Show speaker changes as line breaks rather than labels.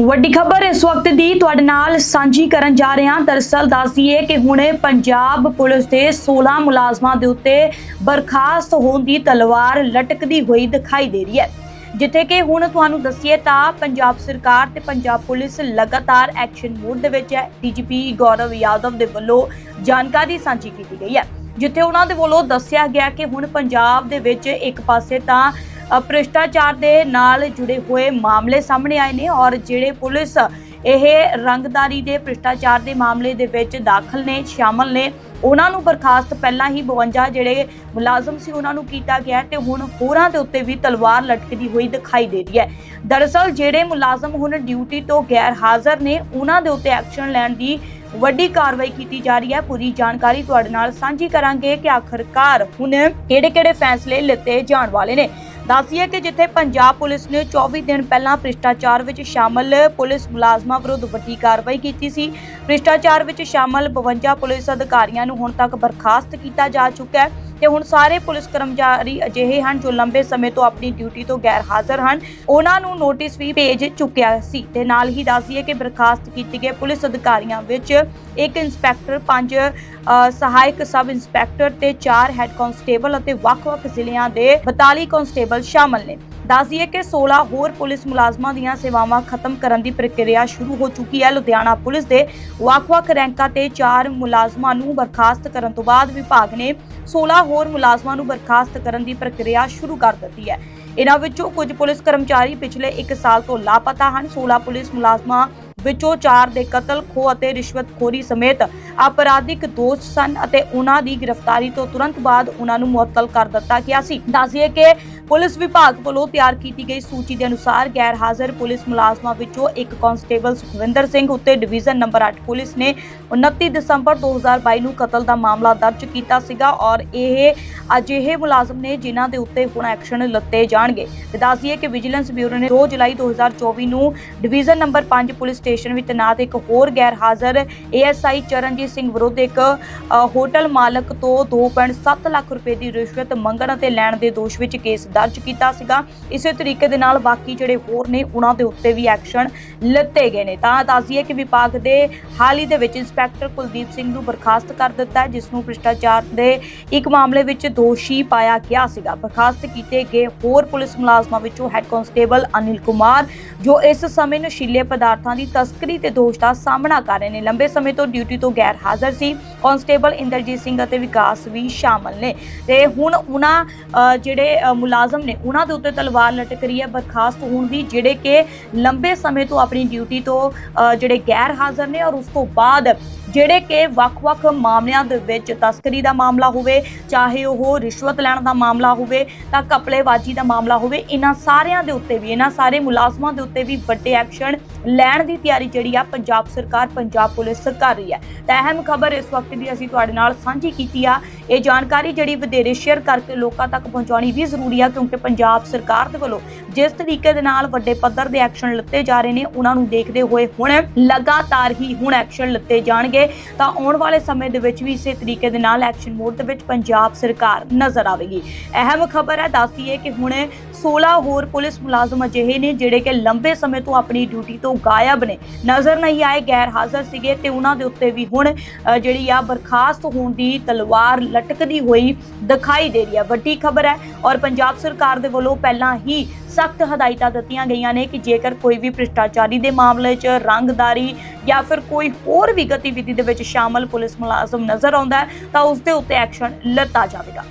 ਵੱਡੀ ਖਬਰ ਇਸ ਵਕਤ ਦੀ ਤੁਹਾਡੇ ਨਾਲ ਸਾਂਝੀ ਕਰਨ ਜਾ ਰਹੇ ਹਾਂ। ਦਰਸਲ ਦੱਸੀਏ ਕਿ ਹੁਣੇ ਪੰਜਾਬ ਪੁਲਿਸ ਦੇ 16 ਮੁਲਾਜ਼ਮਾਂ ਦੇ ਉੱਤੇ ਬਰਖਾਸਤ ਹੋਣ ਦੀ ਤਲਵਾਰ ਲਟਕਦੀ ਹੋਈ ਦਿਖਾਈ ਦੇ ਰਹੀ ਹੈ। ਜਿੱਥੇ ਕਿ ਹੁਣ ਤੁਹਾਨੂੰ ਦੱਸੀਏ ਤਾਂ ਪੰਜਾਬ ਸਰਕਾਰ ਤੇ ਪੰਜਾਬ ਪੁਲਿਸ ਲਗਾਤਾਰ ਐਕਸ਼ਨ ਮੋਡ ਦੇ ਵਿੱਚ ਹੈ। ਡੀਜੀਪੀ ਗੌਰਵ ਯਾਦਵ ਦੇ ਵੱਲੋਂ ਜਾਣਕਾਰੀ ਸਾਂਝੀ ਕੀਤੀ ਗਈ ਹੈ। ਜਿੱਥੇ ਉਹਨਾਂ ਦੇ ਵੱਲੋਂ ਦੱਸਿਆ ਗਿਆ ਕਿ ਹੁਣ ਪੰਜਾਬ ਦੇ ਵਿੱਚ ਇੱਕ ਪਾਸੇ ਤਾਂ ਭ੍ਰਿਸ਼ਟਾਚਾਰ ਦੇ ਨਾਲ ਜੁੜੇ ਹੋਏ ਮਾਮਲੇ ਸਾਹਮਣੇ ਆਏ ਨੇ ਔਰ ਜਿਹੜੇ ਪੁਲਿਸ ਇਹ ਰੰਗਦਾਰੀ ਦੇ ਭ੍ਰਿਸ਼ਟਾਚਾਰ ਦੇ ਮਾਮਲੇ ਦੇ ਵਿੱਚ ਦਾਖਲ ਨੇ, ਸ਼ਾਮਲ ਨੇ, ਉਹਨਾਂ ਨੂੰ ਬਰਖਾਸਤ ਪਹਿਲਾਂ ਹੀ 52 ਜਿਹੜੇ ਮੁਲਾਜ਼ਮ ਸੀ ਉਹਨਾਂ ਨੂੰ ਕੀਤਾ ਗਿਆ ਹੈ ਤੇ ਹੁਣ ਹੋਰਾਂ ਦੇ ਉੱਤੇ ਵੀ ਤਲਵਾਰ ਲਟਕਦੀ ਹੋਈ ਦਿਖਾਈ ਦੇ ਰਹੀ ਹੈ। ਦਰਅਸਲ ਜਿਹੜੇ ਮੁਲਾਜ਼ਮ ਹੁਣ ਡਿਊਟੀ ਤੋਂ ਗੈਰ ਹਾਜ਼ਰ ਨੇ, ਉਹਨਾਂ ਦੇ ਉੱਤੇ ਐਕਸ਼ਨ ਲੈਣ ਦੀ ਵੱਡੀ ਕਾਰਵਾਈ ਕੀਤੀ ਜਾ ਰਹੀ ਹੈ। ਪੂਰੀ ਜਾਣਕਾਰੀ ਤੁਹਾਡੇ ਨਾਲ ਸਾਂਝੀ ਕਰਾਂਗੇ ਕਿ ਆਖਰਕਾਰ ਹੁਣ ਕਿਹੜੇ-ਕਿਹੜੇ ਫੈਸਲੇ ਲਿੱਤੇ ਜਾਣ ਵਾਲੇ ਨੇ। ਦੱਸੀਏ ਕਿ ਜਿੱਥੇ ਪੰਜਾਬ ਪੁਲਿਸ ਨੇ 24 ਦਿਨ ਪਹਿਲਾਂ ਭ੍ਰਿਸ਼ਟਾਚਾਰ ਵਿੱਚ ਸ਼ਾਮਲ, ਪੁਲਿਸ ਮੁਲਾਜ਼ਮਾਂ ਵਿਰੁੱਧ ਵੱਡੀ ਕਾਰਵਾਈ ਕੀਤੀ ਸੀ। ਭ੍ਰਿਸ਼ਟਾਚਾਰ ਵਿੱਚ ਸ਼ਾਮਲ 52 ਪੁਲਿਸ ਅਧਿਕਾਰੀਆਂ ਨੂੰ ਹੁਣ ਤੱਕ ਬਰਖਾਸਤ ਕੀਤਾ ਜਾ ਚੁੱਕਾ ਹੈ। ਤੇ ਹੁਣ ਸਾਰੇ ਪੁਲਿਸ ਕਰਮਚਾਰੀ ਅਜਿਹੇ ਹਨ ਜੋ ਲੰਬੇ ਸਮੇਂ ਤੋਂ ਆਪਣੀ ਡਿਊਟੀ ਤੋਂ ਗੈਰ ਹਾਜ਼ਰ ਹਨ। ਉਹਨਾਂ ਨੂੰ ਨੋਟਿਸ ਵੀ ਭੇਜ ਚੁੱਕਿਆ ਸੀ ਤੇ ਨਾਲ ਹੀ ਦੱਸੀਏ ਕਿ ਬਰਖਾਸਤ ਕੀਤੇ ਗਏ ਪੁਲਿਸ ਅਧਿਕਾਰੀਆਂ ਵਿੱਚ ਇੱਕ ਇੰਸਪੈਕਟਰ, ਪੰਜ ਸਹਾਇਕ ਸਬ ਇੰਸਪੈਕਟਰ ਤੇ ਚਾਰ ਹੈੱਡ ਕਾਂਸਟੇਬਲ ਅਤੇ ਵੱਖ-ਵੱਖ ਜ਼ਿਲ੍ਹਿਆਂ ਦੇ 42 ਕਾਂਸਟੇਬਲ ਸ਼ਾਮਲ ਨੇ। ਦੱਸੀਏ ਕਿ 16 ਹੋਰ ਪੁਲਿਸ ਮੁਲਾਜ਼ਮਾਂ ਦੀਆਂ ਸੇਵਾਵਾਂ ਖਤਮ ਕਰਨ ਦੀ ਪ੍ਰਕਿਰਿਆ ਸ਼ੁਰੂ ਹੋ ਚੁੱਕੀ ਹੈ। ਲੁਧਿਆਣਾ ਪੁਲਿਸ ਦੇ ਵੱਖ-ਵੱਖ ਰੈਂਕਾਂ ਤੇ ਚਾਰ ਮੁਲਾਜ਼ਮਾਂ ਨੂੰ ਬਰਖਾਸਤ ਕਰਨ ਤੋਂ ਬਾਅਦ ਵਿਭਾਗ ਨੇ 16 ਹੋਰ ਮੁਲਾਜ਼ਮਾਂ ਨੂੰ ਬਰਖਾਸਤ ਕਰਨ ਦੀ ਪ੍ਰਕਿਰਿਆ ਸ਼ੁਰੂ ਕਰ ਦਿੱਤੀ ਹੈ। ਇਹਨਾਂ ਵਿੱਚੋਂ ਕੁਝ ਪੁਲਿਸ ਕਰਮਚਾਰੀ ਪਿਛਲੇ 1 ਸਾਲ ਤੋਂ ਲਾਪਤਾ ਹਨ। 16 ਪੁਲਿਸ ਮੁਲਾਜ਼ਮਾਂ ਵਿੱਚੋਂ 4 ਦੇ ਕਤਲ, ਖੋਹ ਅਤੇ ਰਿਸ਼ਵਤਖੋਰੀ ਸਮੇਤ ਅਪਰਾਧਿਕ ਦੋਸ਼ ਸਨ ਅਤੇ ਉਹਨਾਂ ਦੀ ਗ੍ਰਿਫਤਾਰੀ ਤੋਂ ਤੁਰੰਤ ਬਾਅਦ ਉਹਨਾਂ ਨੂੰ ਮੁਅੱਤਲ ਕਰ ਦਿੱਤਾ ਗਿਆ ਸੀ। ਦੱਸਿਏ ਕਿ ਪੁਲਿਸ ਵਿਭਾਗ ਵੱਲੋਂ ਤਿਆਰ ਕੀਤੀ ਗਈ ਸੂਚੀ ਦੇ ਅਨੁਸਾਰ ਗੈਰ ਹਾਜ਼ਰ ਪੁਲਿਸ ਮੁਲਾਜ਼ਮਾਂ ਵਿੱਚੋਂ ਇੱਕ ਕਾਂਸਟੇਬਲ ਸੁਖਵਿੰਦਰ ਸਿੰਘ ਉੱਤੇ ਡਿਵੀਜ਼ਨ ਨੰਬਰ 8 ਪੁਲਿਸ ਨੇ 29 ਦਸੰਬਰ 2022 ਨੂੰ ਕਤਲ ਦਾ ਮਾਮਲਾ ਦਰਜ ਕੀਤਾ ਸੀਗਾ ਔਰ ਇਹ ਅਜਿਹੇ ਮੁਲਾਜ਼ਮ ਨੇ ਜਿਨ੍ਹਾਂ ਦੇ ਉੱਤੇ ਹੁਣ ਐਕਸ਼ਨ ਲੱਤੇ ਜਾਣਗੇ। ਤੇ ਦੱਸੀਏ ਕਿ ਵਿਜੀਲੈਂਸ ਬਿਊਰੋ ਨੇ 2 ਜੁਲਾਈ 2024 ਨੂੰ ਡਿਵੀਜ਼ਨ ਨੰਬਰ 5 ਪੁਲਿਸ ਸਟੇਸ਼ਨ ਵਿੱਚ ਤੈਨਾਤ ਇੱਕ ਹੋਰ ਗੈਰ ਹਾਜ਼ਰ ਏਐਸਆਈ ਚਰਨਜੀਤ ਸਿੰਘ ਵਿਰੁੱਧ ਇੱਕ ਹੋਟਲ ਮਾਲਕ ਤੋਂ 2.7 ਲੱਖ ਰੁਪਏ ਦੀ ਰਿਸ਼ਵਤ ਮੰਗਣ ਅਤੇ ਲੈਣ ਦੇ ਦੋਸ਼ ਵਿੱਚ ਕੇਸ ਦਰਜ ਕੀਤਾ ਸੀਗਾ। ਇਸੇ ਤਰੀਕੇ ਦੇ ਨਾਲ ਬਾਕੀ ਜਿਹੜੇ ਹੋਰ ਨੇ, ਉਹਨਾਂ ਦੇ ਉੱਤੇ ਵੀ ਐਕਸ਼ਨ ਲਿੱਤੇ ਗਏ ਨੇ। ਤਾਂ ਦੱਸੀਏ ਕਿ ਵਿਭਾਗ ਦੇ ਹਾਲ ਹੀ ਦੇ ਵਿੱਚ ਇੰਸਪੈਕਟਰ ਕੁਲਦੀਪ ਸਿੰਘ ਨੂੰ ਬਰਖਾਸਤ ਕਰ ਦਿੱਤਾ ਹੈ, ਜਿਸ ਨੂੰ ਭ੍ਰਿਸ਼ਟਾਚਾਰ ਦੇ ਇੱਕ ਮਾਮਲੇ ਵਿੱਚ ਦੋਸ਼ੀ ਪਾਇਆ ਗਿਆ ਸੀਗਾ। ਬਰਖਾਸਤ ਕੀਤੇ ਗਏ ਹੋਰ ਪੁਲਿਸ ਮੁਲਾਜ਼ਮਾਂ ਵਿੱਚੋਂ ਹੈੱਡ ਕਾਂਸਟੇਬਲ ਅਨਿਲ ਕੁਮਾਰ, ਜੋ ਇਸ ਸਮੇਂ ਨਸ਼ੀਲੇ ਪਦਾਰਥਾਂ ਦੀ ਤਸਕਰੀ ਤੇ ਦੋਸ਼ ਦਾ ਸਾਹਮਣਾ ਕਰ ਰਹੇ ਨੇ। ਲੰਬੇ ਸਮੇਂ ਤੋਂ ਡਿਊਟੀ ਤੋਂ ਗੈਰ ਹਾਜ਼ਰ ਸੀ। ਕਾਂਸਟੇਬਲ ਇੰਦਰਜੀਤ ਸਿੰਘ ਅਤੇ ਵਿਕਾਸ ਵੀ ਸ਼ਾਮਲ ਨੇ। ਤੇ ਹੁਣ ਉਹਨਾਂ ਜਿਹੜੇ ਮੁਲਾਜ਼ਮ ਮੁਲਾਜ਼ਮ ਨੇ ਉਹਨਾਂ ਦੇ ਉੱਤੇ ਤਲਵਾਰ ਲਟਕ ਰਹੀ ਹੈ। ਬਰਖਾਸਤ ਹੋਣ ਦੀ ਜਿਹੜੇ ਕਿ ਲੰਬੇ ਸਮੇਂ ਤੋਂ ਆਪਣੀ ਡਿਊਟੀ ਤੋਂ ਜਿਹੜੇ ਗੈਰ ਹਾਜ਼ਰ ਨੇ ਔਰ ਉਸ ਤੋਂ ਬਾਅਦ ਜਿਹੜੇ ਕਿ ਵੱਖ-ਵੱਖ ਮਾਮਲਿਆਂ ਦੇ ਵਿੱਚ ਤਸਕਰੀ ਦਾ ਮਾਮਲਾ ਹੋਵੇ, ਚਾਹੇ ਉਹ ਰਿਸ਼ਵਤ ਲੈਣ ਦਾ ਮਾਮਲਾ ਹੋਵੇ ਤਾਂ ਕਪੜੇਬਾਜ਼ੀ ਦਾ ਮਾਮਲਾ ਹੋਵੇ, ਇਹਨਾਂ ਸਾਰਿਆਂ ਦੇ ਉੱਤੇ ਵੀ, ਇਹਨਾਂ ਸਾਰੇ ਮੁਲਾਜ਼ਮਾਂ ਦੇ ਉੱਤੇ ਵੀ ਵੱਡੇ ਐਕਸ਼ਨ ਲੈਣ ਦੀ ਤਿਆਰੀ ਜਿਹੜੀ ਆ ਪੰਜਾਬ ਸਰਕਾਰ, ਪੰਜਾਬ ਪੁਲਿਸ ਕਰ ਰਹੀ ਹੈ। ਤਾਂ ਅਹਿਮ ਖਬਰ ਇਸ ਵਕਤ ਦੀ ਅਸੀਂ ਤੁਹਾਡੇ ਨਾਲ ਸਾਂਝੀ ਕੀਤੀ ਆ। ਇਹ ਜਾਣਕਾਰੀ ਜਿਹੜੀ ਵਧੇਰੇ ਸ਼ੇਅਰ ਕਰਕੇ ਲੋਕਾਂ ਤੱਕ ਪਹੁੰਚਾਉਣੀ ਵੀ ਜ਼ਰੂਰੀ ਆ, ਕਿਉਂਕਿ ਪੰਜਾਬ ਸਰਕਾਰ ਦੇ ਵੱਲੋਂ ਜਿਸ ਤਰੀਕੇ ਦੇ ਨਾਲ ਵੱਡੇ ਪੱਧਰ ਦੇ ਐਕਸ਼ਨ ਲਿੱਤੇ ਜਾ ਰਹੇ ਨੇ, ਉਹਨਾਂ ਨੂੰ ਦੇਖਦੇ ਹੋਏ ਹੁਣ ਲਗਾਤਾਰ ਹੀ ਹੁਣ ਐਕਸ਼ਨ ਲਿੱਤੇ ਜਾਣਗੇ। ਤਾਂ ਆਉਣ ਵਾਲੇ ਸਮੇਂ ਦੇ ਵਿੱਚ ਵੀ ਇਸੇ ਤਰੀਕੇ ਦੇ ਨਾਲ ਐਕਸ਼ਨ ਮੋਡ ਦੇ ਵਿੱਚ ਪੰਜਾਬ ਸਰਕਾਰ ਨਜ਼ਰ ਆਵੇਗੀ। ਅਹਿਮ ਖਬਰ ਹੈ ਦੱਸੀਏ ਕਿ ਹੁਣ 16 ਹੋਰ ਪੁਲਿਸ ਮੁਲਾਜ਼ਮ ਅਜਿਹੇ ਨੇ ਜਿਹੜੇ ਕਿ ਲੰਬੇ ਸਮੇਂ ਤੋਂ ਆਪਣੀ ਡਿਊਟੀ ਤੋਂ ਗਾਇਬ ਨੇ। ਨਜ਼ਰ ਨਹੀਂ ਆਏ ਗੈਰ ਹਾਜ਼ਰ ਸੀਗੇ ਤੇ ਉਹਨਾਂ ਦੇ ਉੱਤੇ ਵੀ ਹੁਣ ਜਿਹੜੀ ਆ ਬਰਖਾਸਤ ਹੋਣ ਦੀ ਤਲਵਾਰ ਲਟਕਦੀ ਹੋਈ ਦਿਖਾਈ ਦੇ ਰਹੀ ਹੈ। ਵੱਡੀ ਖਬਰ ਹੈ ਔਰ ਪੰਜਾਬ ਸਰਕਾਰ ਦੇ ਵੱਲੋਂ ਪਹਿਲਾਂ ਹੀ ਸਖਤ ਹਦਾਇਤਾਂ ਦਿੱਤੀਆਂ ਗਈਆਂ ਨੇ ਕਿ ਜੇਕਰ ਕੋਈ ਵੀ ਭ੍ਰਿਸ਼ਟਾਚਾਰੀ ਦੇ ਮਾਮਲੇ 'ਚ ਰੰਗਦਾਰੀ ਜਾਂ ਫਿਰ ਕੋਈ ਹੋਰ ਵੀ ਗਤੀਵਿਧੀ ਦੇ ਵਿੱਚ ਸ਼ਾਮਲ ਪੁਲਿਸ ਮੁਲਾਜ਼ਮ ਨਜ਼ਰ ਆਉਂਦਾ ਹੈ, ਤਾਂ ਉਸ ਦੇ ਉੱਤੇ ਐਕਸ਼ਨ ਲਿੱਤਾ ਜਾਵੇਗਾ।